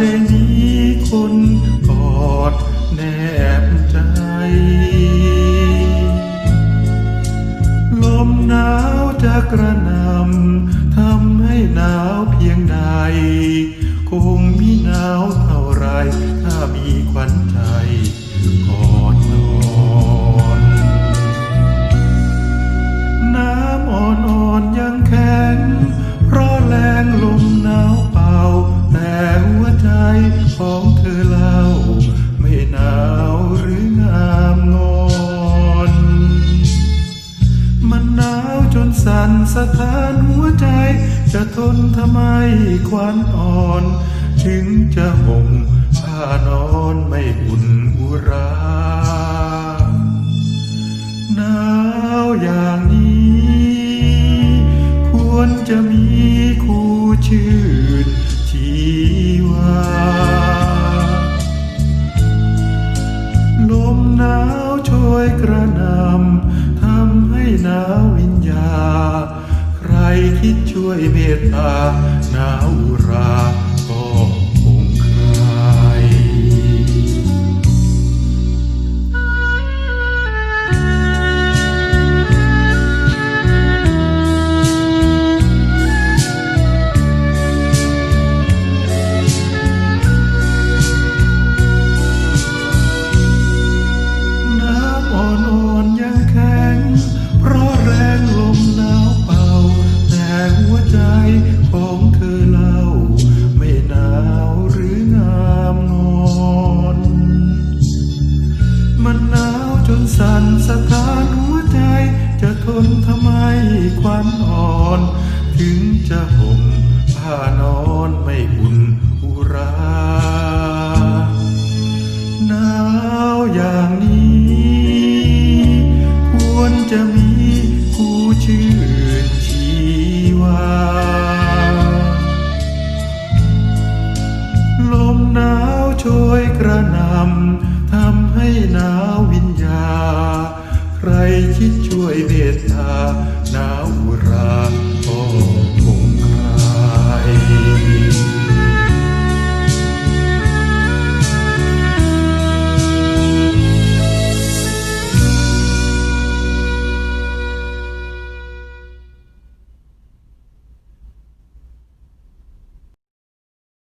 ได้มีคนกอดแนบใจ ลมหนาวจะกระนำทำให้หนาวเพียงใด คงมีหนาวเท่าไรถ้ามีขวัญใจ สะท้านหัวใจ จะทนทำไมควันอ่อน ถึงจะห่มผ้านอนไม่อุ่นอุราหนาวอย่างนี้ ควรจะมีคู่ชื่นชีวาลมหนาวช่วยกระนำทำให้หนาว คิดช่วยเมตตา ทำไมควันอ่อน ถึงจะห่มผ้านอนไม่อุ่นอุราหนาวอย่างนี้ ควรจะมีคู่ชื่นชีวา ลมหนาวช่วยกระนำทำให้หนาววิญญา ใครคิดช่วยเมต